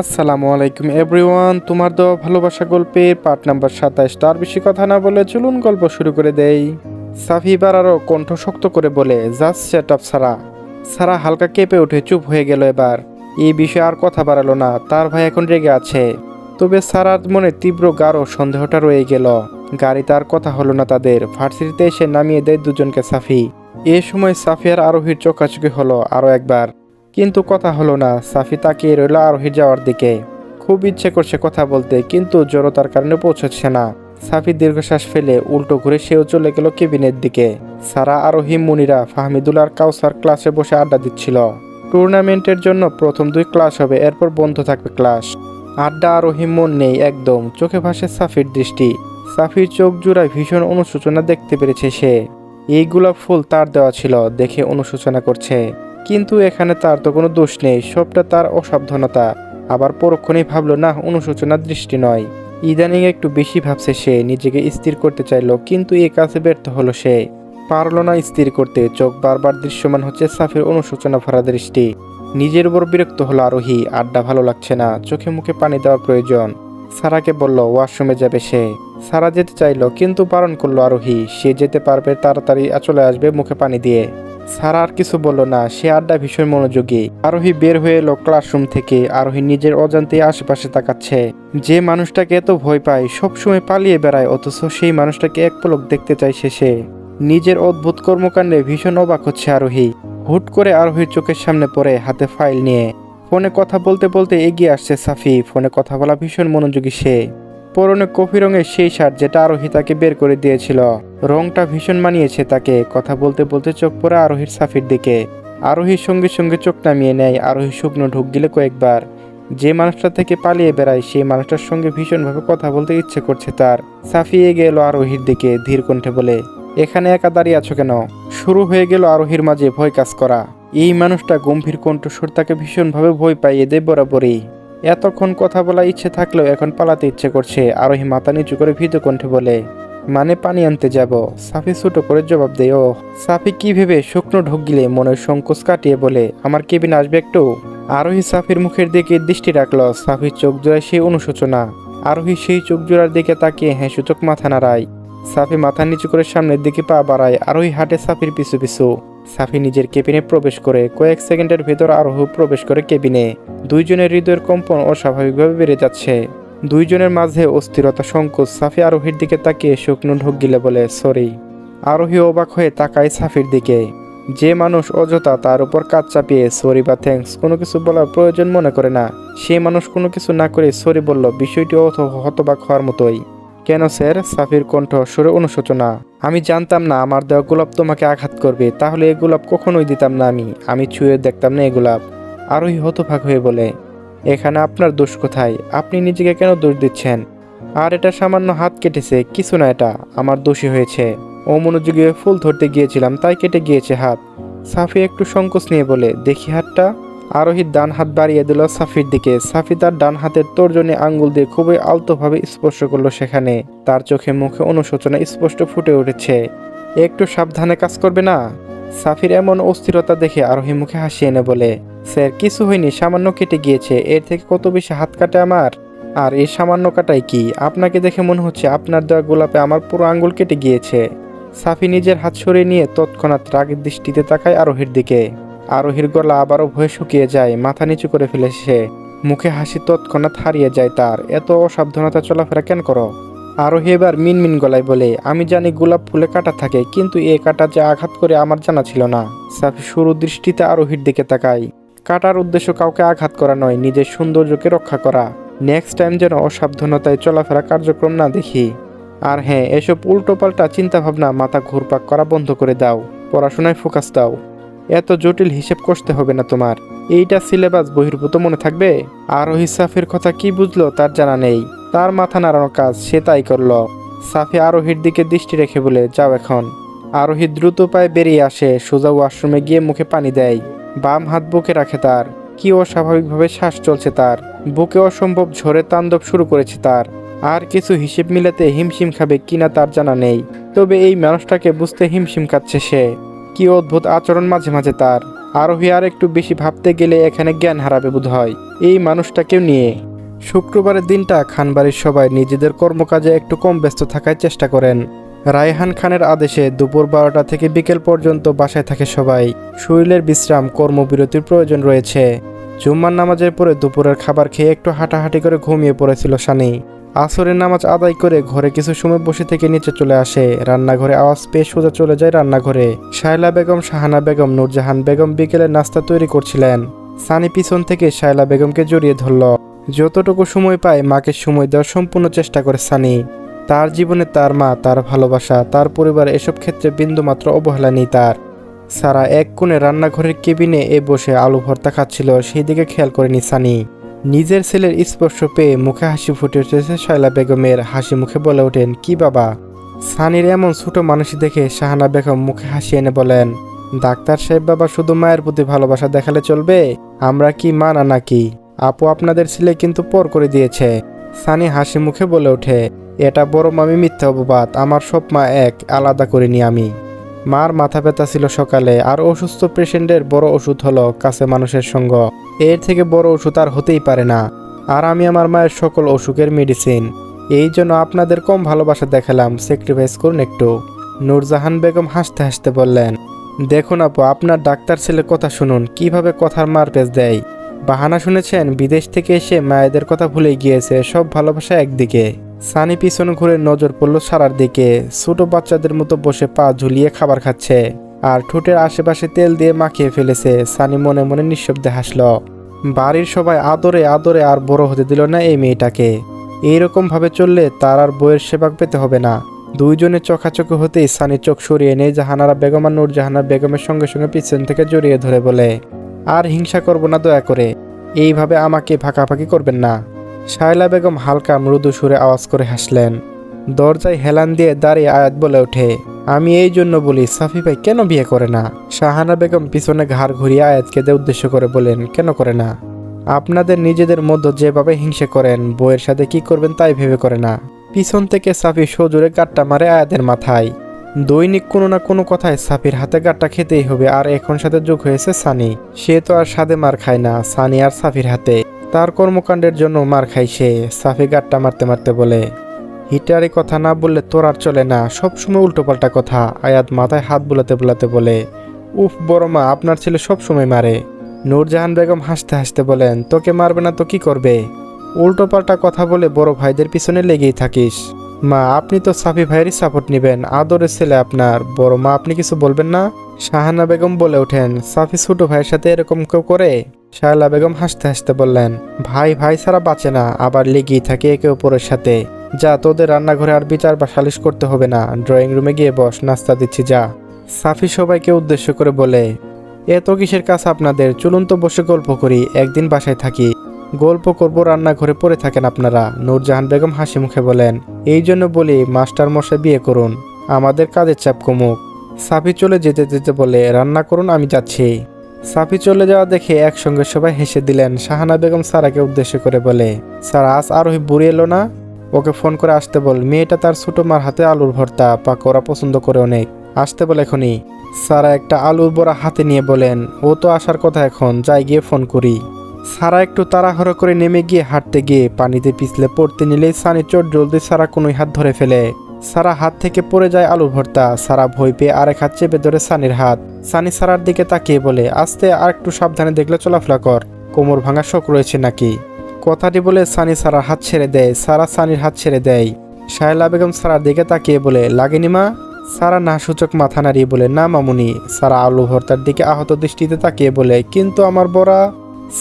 আসসালামু আলাইকুম এভরিওয়ান, তোমার দেওয়া ভালোবাসা গল্পের পার্ট নাম্বার সাতাশ তার বেশি কথা না বলে চলুন গল্প শুরু করে দেই। সাফি বারারও কণ্ঠ শক্ত করে বলে just set up Sara. Sara হালকা কেঁপে উঠে চুপ হয়ে গেল এবার। এই বিষয়ে আর কথা বাড়ালো না, তার ভাই এখন রেগে আছে। তবে সারার মনে তীব্র গাঢ় সন্দেহটা রয়ে গেল। গাড়িতে আর কথা হলো না তাদের। ভার্সিটিতে এসে নামিয়ে দেয় দুজনকে সাফি। এ সময় সাফিয়ার আরোহীর চোখাচোখি হলো আরও একবার। কিন্তু কথা হলো না, সাফি তাকিয়ে রইল আরোহী যাওয়ার দিকে। খুব ইচ্ছে করছে কথা বলতে, কিন্তু জড়তার কারণে পৌঁছচ্ছে না। সাফি দীর্ঘশ্বাস ফেলে উল্টো ঘুরে সেও চলে গেল কেবিনের দিকে। সারা আরোহী মুনিরা ফাহমিদুল আর কাউসার ক্লাসে বসে আড্ডা দিচ্ছিল। টুর্নামেন্টের জন্য প্রথম দুই ক্লাস হবে, এরপর বন্ধ থাকবে ক্লাস। আড্ডা আরোহী মন নেই একদম, চোখে ভাসে সাফির দৃষ্টি। সাফির চোখ জুড়ায় ভীষণ অনুশোচনা দেখতে পেরেছে সে। এই গোলাপ ফুল তার দেওয়া ছিল, দেখে অনুশোচনা করছে। কিন্তু এখানে তার তো কোনো দোষ নেই, সবটা তার অসাবধানতা। আবার পরক্ষণেই ভাবলো, না, অনুশোচনার দৃষ্টি নয়। ইদানিং একটু বেশি ভাবছে সে, নিজেকে স্থির করতে চাইলো, কিন্তু এ কাজে ব্যর্থ হলো সে। পারল না স্থির করতে, চোখ বারবার দৃশ্যমান হচ্ছে সাফির অনুশোচনা ভরা দৃষ্টি। নিজের উপর বিরক্ত হলো আরোহী, আড্ডা ভালো লাগছে না, চোখে মুখে পানি দেওয়া প্রয়োজন। সারাকে বলল, ওয়াশরুমে যাবে সে। সারা যেতে চাইলো, কিন্তু বারণ করল আরোহী, সে যেতে পারবে তাড়াতাড়ি চলে আসবে মুখে পানি দিয়ে। সারা আর কিছু বলল না। সে আড্ডা ভীষণ মনোযোগী। আরোহী বের হয়ে এলো ক্লাসরুম থেকে। আরোহী নিজের অজান্তে আশেপাশে তাকাচ্ছে। যে মানুষটাকে এত ভয় পায়, সবসময় পালিয়ে বেড়ায়, অথচ সেই মানুষটাকে এক পলক দেখতে চাইছে সে নিজের অদ্ভুত কর্মকাণ্ডে ভীষণ অবাক হচ্ছে আরোহী। হুট করে আরোহীর চোখের সামনে পড়ে, হাতে ফাইল নিয়ে। ফোনে কথা বলতে বলতে এগিয়ে আসছে সাফি। ফোনে কথা বলা ভীষণ মনোযোগী সে। পরনে কফি রঙের সেই শার্ট যেটা আরোহী তাকে বের করে দিয়েছিল। রংটা ভীষণ মানিয়েছে তাকে। কথা বলতে বলতে চোখ পড়ে আরোহীর সাফির দিকে। আরোহীর সঙ্গে সঙ্গে চোখ নামিয়ে নেয়। আরোহী শুকনো ঢুক গিলে কয়েকবার। যে মানুষটা থেকে পালিয়ে বেড়ায়, সেই মানুষটার সঙ্গে ভীষণভাবে কথা বলতে ইচ্ছে করছে তার। সাফি এগিয়ে এলো আরোহীর দিকে, ধীর কণ্ঠে বলে, এখানে একা দাঁড়িয়ে আছো কেন? শুরু হয়ে গেল আরোহীর মাঝে ভয় কাজ করা। এই মানুষটা গম্ভীর কণ্ঠস্বর তাকে ভীষণভাবে ভয় পাইয়ে দেয় বরাবরই। এতক্ষণ কথা বলা ইচ্ছে থাকলেও এখন পালাতে ইচ্ছে করছে। আরোহী মাথা নিচু করে ভীত কণ্ঠে বলে মানে পানি আনতে যাব? সাফি ছোট করে জবাব দেয় ও সাফি কি ভেবে শুকনো ঢোক গিলে মনের সংকোচ কাটিয়ে বলে, আমার কেবিন আসবে একটু? আরোহী সাফির মুখের দিকে দৃষ্টি রাখল। সাফির চোখ জোড়ায় সেই অনুশোচনা। আরোহী সেই চোখ জোড়ার দিকে তাকিয়ে হ্যাঁ সূচক মাথা নাড়ায়। সাফি মাথা নিচু করে সামনের দিকে পা বাড়ায়। আরোহী হাটে সাফির পিছু পিছু। সাফি নিজের কেবিনে প্রবেশ করে কয়েক সেকেন্ডের ভেতর আরোহ প্রবেশ করে কেবিনে। দুইজনের হৃদয়ের কম্পন অস্বাভাবিকভাবে বেড়ে যাচ্ছে। দুইজনের মাঝে অস্থিরতা, সংকোচ। সাফি আরোহীর দিকে তাকিয়ে শুকনো ঢোক গিলে বলে, সরি। আরোহী অবাক হয়ে তাকায় সাফির দিকে। যে মানুষ অযথা তার উপর কাজ চাপিয়ে, সরি বা থ্যাঙ্কস, কোনো কিছু বলার প্রয়োজন মনে করে না। সেই মানুষ কোনো কিছু না করে সরি বলল, বিষয়টি অথ হতবাক হওয়ার মতোই। কেন স্যার? সাফির কণ্ঠ সুরে অনুশোচনা। আমি জানতাম না আমার দেওয়া গোলাপ তোমাকে আঘাত করবে, তাহলে এই গোলাপ কখনোই দিতাম না আমি। আমি ছুঁয়ে দেখতাম না এই গোলাপ। আরোহী হতভাগ হয়ে বলে, এখানে আপনার দোষ কোথায়? আপনি নিজেকে কেন দোষ দিচ্ছেন? আর এটা সামান্য হাত কেটেছে, কিছু না এটা। আমার দোষী হয়েছে। ও মনোযোগী হয়ে ফুল ধরতে গিয়েছিলাম, তাই কেটে গিয়েছে হাত। সাফি একটু সংকোচ নিয়ে বলে, দেখি হাতটা। আরোহীর ডান হাত বাড়িয়ে দিল সাফির দিকে। সাফি তার ডান হাতের তর্জনী আঙ্গুল দিয়ে খুবই আলতোভাবে স্পর্শ করল সেখানে। তার চোখে মুখে অনুশোচনা স্পষ্ট ফুটে উঠেছে। একটু সাবধানে কাজ করবে না? সাফির এমন অস্থিরতা দেখে আরোহী মুখে হাসি এনে বলে, স্যার, কিছু হয়নি, সামান্য কেটে গিয়েছে। এর থেকে কত বেশি হাত কাটে আমার? আর এই সামান্য কাটাই কি? আপনাকে দেখে মনে হচ্ছে আপনার দেওয়া গোলাপে আমার পুরো আঙ্গুল কেটে গিয়েছে। সাফি নিজের হাত সরিয়ে নিয়ে তৎক্ষণাৎ রাগের দৃষ্টিতে তাকায় আরোহীর দিকে। আরোহীর গলা আবারও ভয়ে শুকিয়ে যায়, মাথা নিচু করে ফেলে সে। মুখে হাসি তৎক্ষণাৎ হারিয়ে যায় তার। এত অসাবধানতা চলাফেরা কেন করো? আরোহী এবার মিনমিন গলায় বলে, আমি জানি গোলাপ ফুলে কাটা থাকে, কিন্তু এ কাটা যে আঘাত করে আমার জানা ছিল না। সাফি শুরু দৃষ্টিতে আরোহীর দিকে তাকায়। কাটার উদ্দেশ্য কাউকে আঘাত করা নয়, নিজের সৌন্দর্যকে রক্ষা করা। নেক্সট টাইম যেন অসাবধানতায় চলাফেরা কার্যক্রম না দেখি। আর হ্যাঁ এসব উল্টোপাল্টা চিন্তাভাবনা মাথা ঘুরপাক করা বন্ধ করে দাও। পড়াশোনায় ফোকাস দাও। এত জটিল হিসেব কষতে হবে না তোমার। এইটা সিলেবাস বহির্ভূত মনে থাকবে? আরোহী সাফির কথা কি বুঝলো তার জানা নেই। তার মাথা নাড়ানো কাজ সে তাই করল। সাফি আরোহীর দিকে দৃষ্টি রেখে বলে, যাও এখন। আরোহী দ্রুত পায়ে বেরিয়ে আসে, সোজা ওয়াশরুমে গিয়ে মুখে পানি দেয়। বাম হাত বুকে রাখে তার। কি অস্বাভাবিকভাবে শ্বাস চলছে তার। বুকে অসম্ভব ঝড়ে তাণ্ডব শুরু করেছে তার। আর কিছু হিসেব মিলাতে হিমশিম খাবে কিনা তার জানা নেই। তবে এই মানুষটাকে বুঝতে হিমশিম খাচ্ছে সে। কি অদ্ভুত আচরণ মাঝে মাঝে তার। আরোহী আর একটু বেশি ভাবতে গেলে এখানে জ্ঞান হারাবে বোধ হয় এই মানুষটাকেও নিয়ে। শুক্রবারের দিনটা খানবাড়ির সবাই নিজেদের কর্মকাজে একটু কম ব্যস্ত থাকার চেষ্টা করেন। রায়হান খানের আদেশে দুপুর বারোটা থেকে বিকেল পর্যন্ত বাসায় থাকে সবাই। শরীরের বিশ্রাম, কর্মবিরতির প্রয়োজন রয়েছে। জুম্মার নামাজের পরে দুপুরের খাবার খেয়ে একটু হাঁটাহাঁটি করে ঘুমিয়ে পড়েছিল সানি আসরের নামাজ আদায় করে ঘরে কিছু সময় বসে থেকে নিচে চলে আসে। রান্নাঘরে আওয়াজ পেয়ে সোজা চলে যায় রান্নাঘরে। শায়লা বেগম, শাহানা বেগম, নূরজাহান বেগম বিকেলে নাস্তা তৈরি করছিলেন। সানি পিছন থেকে শায়লা বেগমকে জড়িয়ে ধরল। যতটুকু সময় পায় মাকে সময় দেওয়ার সম্পূর্ণ চেষ্টা করে সানি। তার জীবনে তার মা, তার ভালোবাসা, তার পরিবার এসব ক্ষেত্রে বিন্দুমাত্র অবহেলা নেই তার। সারা এক কোণে রান্নাঘরের কেবিনে এ বসে আলু ভর্তা খাচ্ছিল সেই দিকে খেয়াল করেনি সানি। নিজের ছেলের স্পর্শ পেয়ে মুখে হাসি ফুটে উঠেছে শৈলা বেগমের হাসি মুখে বলে ওঠেন, কি বাবা? সানির এমন ছোট মানুষ দেখে শাহানা বেগম মুখে হাসি এনে বলেন, ডাক্তার সাহেব বাবা শুধু মায়ের প্রতি ভালোবাসা দেখালে চলবে? আমরা কি মা না নাকি? আপু আপনাদের ছেলে কিন্তু পর করে দিয়েছে। সানি হাসি মুখে বলে ওঠে, এটা বড় মামি মিথ্যা অপবাদ, আমার সব মা এক, আলাদা করিনি আমি। মার মাথা ব্যথা ছিল সকালে, আর অসুস্থ পেশেন্টের বড় ওষুধ হলো কাছে মানুষের সঙ্গ। এর থেকে বড় ওষুধ আর হতেই পারে না। আর আমি আমার মায়ের সকল অসুখের মেডিসিন এই জন্য আপনাদের কম ভালোবাসা দেখালাম স্যাক্রিফাইস করুন একটু। নূরজাহান বেগম হাসতে হাসতে বললেন, দেখুন আপু, আপনার ডাক্তার ছেলের কথা শুনুন, কীভাবে কথার মার পেজ দেয়। বাহানা শুনেছেন, বিদেশ থেকে এসে মায়েদের কথা ভুলে গিয়েছে, সব ভালোবাসা একদিকে। সানি পিছন ঘুরে নজর পড়ল সারার দিকে। ছোট বাচ্চাদের মতো বসে পা ঝুলিয়ে খাবার খাচ্ছে আর ঠোঁটের আশেপাশে তেল দিয়ে মাখিয়ে ফেলেছে। সানি মনে মনে নিঃশব্দে হাসল। বাড়ির সবাই আদরে আদরে আর বড় হতে দিল না এই মেয়েটাকে। এইরকম ভাবে চললে তার আর বইয়ের সেবা পেতে হবে না। দুইজনে চোখাচোখি হতেই সানি চোখ সরিয়ে নেই জাহানারা বেগম আর নূর জাহানার বেগমের সঙ্গে সঙ্গে পিছন থেকে জড়িয়ে ধরে বলে, আর হিংসা করব না দয়া করে। এইভাবে আমাকে ফাঁকাফাঁকি করবেন না। শায়লা বেগম হালকা মৃদু সুরে আওয়াজ করে হাসলেন, দরজায় হেলান দিয়ে দাঁড়িয়ে আয়াত বলে ওঠে, আমি এই জন্য বলি, সাফি ভাই কেন বিয়ে করে না? শাহানা বেগম পিছনে ঘাড় ঘুরিয়ে আয়াতকে দে উদ্দেশ্য করে বলেন কেন করে না? আপনাদের নিজেদের মধ্যে যেভাবে হিংসে করেন বইয়ের সাথে কি করবেন তাই ভেবে করে না। পিছন থেকে সাফি সজোরে গাট্টা মারে আয়াতের মাথায়। দৈনিক কোনো না কোনো কথায় সাফির হাতে গাট্টা খেতেই হবে, আর এখন সাথে যোগ হয়েছে সানি। সে তো আর সাদে মার খায় না, সানি আর সাফির হাতে। তার কর্মকাণ্ডের জন্য মার খাই সে সাফি গাট্টা মারতে মারতে বলে, হিটারি কথা না বললে তোর আর চলে না। সবসময় উল্টোপাল্টা কথা। আয়াত মাথায় হাত বুলাতে বুলাতে বলে, উফ বড় মা, আপনার ছেলে সবসময় মারে। নূরজাহান বেগম হাসতে হাসতে বলেন, তোকে মারবে না তো কি করবে? উল্টোপাল্টা কথা বলে বড় ভাইদের পিছনে লেগেই থাকিস। মা, আপনি তো সাফি ভাইয়েরই সাপোর্ট নেবেন। আদরের ছেলে আপনার। বড় মা, আপনি কিছু বলবেন না? শাহানা বেগম বলে ওঠেন, সাফি ছোট ভাইয়ের সাথে এরকম কেউ করে? শায়লা বেগম হাসতে হাসতে বললেন, ভাই ভাই ছাড়া বাঁচে না, আবার লেগেই থাকে একে অপরের সাথে। যা তোদের রান্নাঘরে আর বিচার বা সালিশ করতে হবে না, ড্রয়িং রুমে গিয়ে বস, নাস্তা দিচ্ছি, যা। সাফি সবাইকে উদ্দেশ্য করে বলে, এত কিসের কাজ আপনাদের? চলুন তো বসে গল্প করি, একদিন বাসায় থাকি। গল্প করব, রান্নাঘরে পড়ে থাকেন আপনারা। নূরজাহান বেগম হাসি মুখে বলেন, এই জন্য বলি, মাস্টার মশাই বিয়ে করুন, আমাদের কাজের চাপ কমুক। সাফি চলে যেতে যেতে বলে, রান্না করুন, আমি যাচ্ছি। সাফি চলে যাওয়া দেখে একসঙ্গে সবাই হেসে দিলেন। শাহানা বেগম সারাকে উদ্দেশ্য করে বলে সারা আজ আরোহী বুড়ি এলো না? ওকে ফোন করে আসতে বল, মেয়েটা তার ছোট মার হাতে আলুর ভর্তা পাকোড়া পছন্দ করে অনেক। আসতে বলে এখনই। সারা একটা আলুর বড়া হাতে নিয়ে বলেন, ও তো আসার কথা এখন, যাই গিয়ে ফোন করি। সারা একটু তাড়াহুড়ো করে নেমে গিয়ে হাঁটতে গিয়ে পানিতে পিছলে পড়তে নিলেই সানি চোট জলদি সারা কোনোই হাত ধরে ফেলে। সারা হাত থেকে পড়ে যায় আলু ভর্তা। সারা ভয় পেয়ে আরেক হাত চেপে ধরে সানির হাত। সানি সারার দিকে তাকিয়ে বলে, আস্তে আর একটু সাবধানে দেখলে চলাফেরা কর। কোমর ভাঙা শখ রয়েছে নাকি? কথাটি বলে সানি সারার হাত ছেড়ে দেয়। সারা সানির হাত ছেড়ে দেয়। শায়লা বেগম সারার দিকে তাকিয়ে বলে, লাগেনি মা? সারা না সূচক মাথা নাড়িয়ে বলে, না মামুনি। সারা আলু ভর্তার দিকে আহত দৃষ্টিতে তাকিয়ে বলে, কিন্তু আমার বড়া?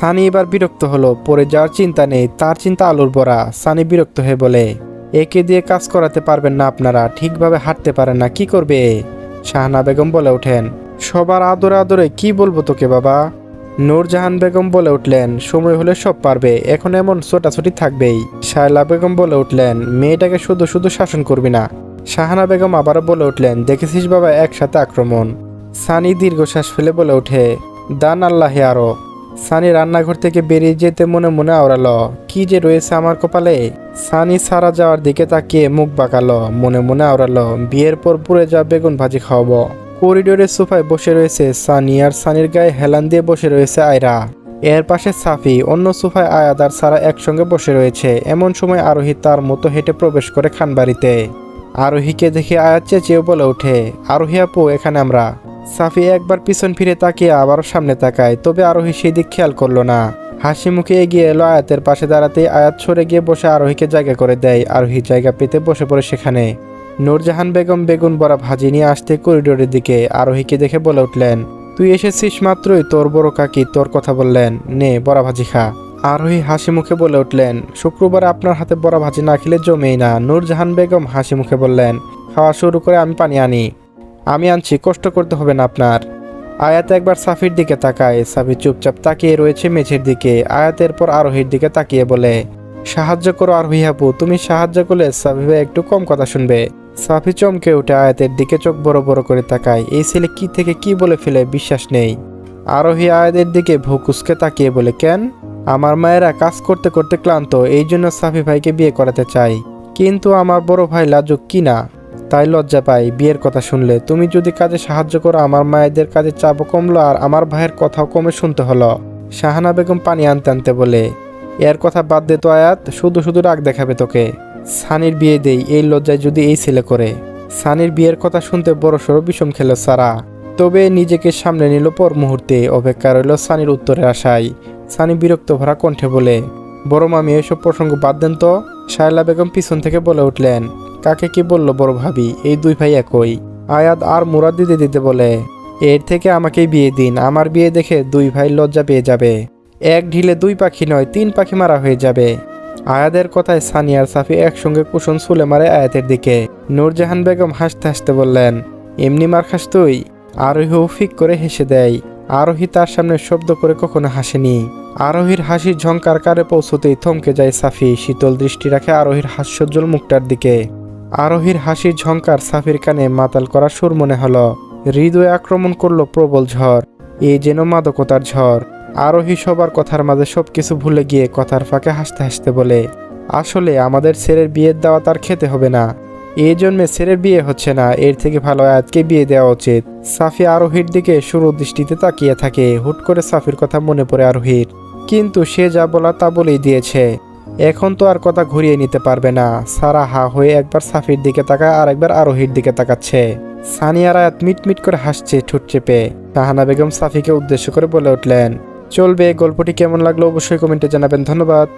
সানি এবার বিরক্ত হলো পরে যাওয়ার চিন্তা নেই, তার চিন্তা আলুর বড়া। সানি বিরক্ত হয়ে বলে একে দিয়ে কাজ করাতে পারবেন না আপনারা, ঠিকভাবে হাঁটতে পারেন না, কি করবে? শাহানা বেগম বলে ওঠেন। সবার আদরে আদরে কি বলব তোকে বাবা? নূরজাহান বেগম বলে উঠলেন, সময় হলে সব পারবে, এখন এমন ছোটাছুটি থাকবেই। শায়লা বেগম বলে উঠলেন, মেয়েটাকে শুধু শুধু শাসন করবি না। শাহানা বেগম আবারও বলে উঠলেন, দেখেছিস বাবা একসাথে আক্রমণ? সানি দীর্ঘশ্বাস ফেলে বলে ওঠে, দান আল্লাহে আরও। সানি রান্নাঘর থেকে বেরিয়ে যেতে মনে মনে আওড়ালো, কি যে রয়েছে আমার কপালে? সানি সারা যাওয়ার দিকে তাকিয়ে মুখ বাঁকালো, মনে মনে আওড়ালো, বিয়ের পর পুড়ে যা বেগুন ভাজি খাওয়াবো। করিডোরের সোফায় বসে রয়েছে সানি আর সানির গায়ে হেলান দিয়ে বসে রয়েছে আয়রা। এর পাশে সাফি, অন্য সোফায় আয়াদ আর সারা একসঙ্গে বসে রয়েছে। এমন সময় আরোহী তার মতো হেঁটে প্রবেশ করে খানবাড়িতে। আরোহীকে দেখে আয়াত চেঁচিয়ে বলে ওঠে, আরোহী আপু, এখানে আমরা। সাফি একবার পিছন ফিরে তাকিয়ে আবারও সামনে তাকায়, তবে আরোহী সেই দিক খেয়াল করল না। হাসি মুখে এগিয়ে এলো আয়াতের পাশে দাঁড়াতে আয়াত সরে গিয়ে বসে আরোহীকে জায়গা করে দেয়, আরোহী জায়গা পেতে বসে পড়ে সেখানে। নূরজাহান বেগম, বেগুন বড়া ভাজি নিয়ে আসতে করিডোরের দিকে আরোহীকে দেখে বলে উঠলেন, তুই এসেছিস মাত্রই, তোর বড় কাকি তোর কথা বললেন, নে বড়া ভাজি খা। আরোহী হাসি মুখে বলে উঠলেন, শুক্রবার আপনার হাতে বড়া ভাজি না খেলে জমেই না। নূরজাহান বেগম হাসি মুখে বললেন, খাওয়া শুরু করে আমি পানি আনি। আমি আনছি, কষ্ট করতে হবে না আপনার। আয়াত একবার সাফির দিকে তাকায়। সাফি চুপচাপ তাকিয়ে রয়েছে মেঝের দিকে। আয়াতের পর আরোহীর দিকে তাকিয়ে বলে, সাহায্য করো আরোহী আপু, তুমি সাহায্য করলে সাফি ভাই একটু কম কথা শুনবে। সাফি চমকে উঠে আয়াতের দিকে চোখ বড় বড় করে তাকায়। এই ছেলে কি থেকে কি বলে ফেলে, বিশ্বাস নেই। আরোহী আয়াতের দিকে ভুকুসকে তাকিয়ে বলে, কেন? আমার মায়েরা কাজ করতে করতে ক্লান্ত, এই জন্য সাফি ভাইকে বিয়ে করাতে চাই। কিন্তু আমার বড় ভাই লাজুক কি না? তাই লজ্জা পাই। বিয়ের কথা শুনলে, তুমি যদি কাজে সাহায্য করো, আমার মায়েদের কাজে চাপও কমলো আর আমার ভাইয়ের কথাও কমে শুনতে হলো। শাহানা বেগম পানি আনতে আনতে বলে, এর কথা বাদ দে তো আয়াত, শুধু শুধু রাগ দেখাবে তোকে। সানির বিয়ে দেই, এই লজ্জায় যদি এই ছেলে করে। সানির বিয়ের কথা শুনতে বড় সড়ো বিষম খেলো সারা। তবে নিজেকে সামনে নিল পর মুহূর্তে, অপেক্ষা রইল সানির উত্তরের আশায়। সানি বিরক্ত ভরা কণ্ঠে বলে, বড় মামি, এসব প্রসঙ্গ বাদ দেন তো? শায়লা বেগম পিছন থেকে বলে উঠলেন কাকে কি বলল বড় ভাবি? এই দুই ভাই একই। আয়াত আর মুরাদ দিতে দিতে বলে, এর থেকে আমাকেই বিয়ে দিন। আমার বিয়ে দেখে দুই ভাই লজ্জা পেয়ে যাবে। এক ঢিলে দুই পাখি নয়, তিন পাখি মারা হয়ে যাবে। আয়াদের কথায় সানিয়ার সাফি একসঙ্গে কুশন ছুলে মারে আয়াতের দিকে। নূরজাহান বেগম হাসতে হাসতে বললেন, এমনি মার খাস তুই? আরোহী ফিক করে হেসে দেয়, আরোহী তার সামনে শব্দ করে কখনো হাসেনি। আরোহীর হাসির ঝঙ্কার কারে পৌঁছতেই থমকে যায় সাফি। শীতল দৃষ্টি রাখে আরোহীর হাস্যোজ্জ্বল মুখটার দিকে। আরোহীর হাসির ঝঙ্কার সাফির কানে মাতাল করা সুর মনে হলো। হৃদয়ে আক্রমণ করল প্রবল ঝড়। এ যেন মাদকতার ঝড়। আরোহী সবার কথার মাঝে সবকিছু ভুলে গিয়ে কথার ফাঁকে হাসতে হাসতে বলে, আসলে আমাদের ছেলের বিয়ের দাওয়া তার খেতে হবে না। এই জন্মে ছেলের বিয়ে হচ্ছে না, এর থেকে ভালো আয়াতকে বিয়ে দেওয়া উচিত। সাফি আরোহীর দিকে শুরু দৃষ্টিতে তাকিয়ে থাকে। হুট করে সাফির কথা মনে পড়ে আরোহীর। কিন্তু সে যা বলা তা বলেই দিয়েছে। এখন তো আর কথা ঘুরিয়ে নিতে পারবে না। সারা হা হয়ে একবার সাফির দিকে তাকায় আর একবার আরোহীর দিকে তাকাচ্ছে। সানিয়া রায়াত মিটমিট করে হাসছে, ঠোঁট চেপে। শাহানা বেগম সাফিকে উদ্দেশ্য করে বলে উঠলেন, চলবে, গল্পটি কেমন লাগল অবশ্যই কমেন্টে জানাবেন, ধন্যবাদ।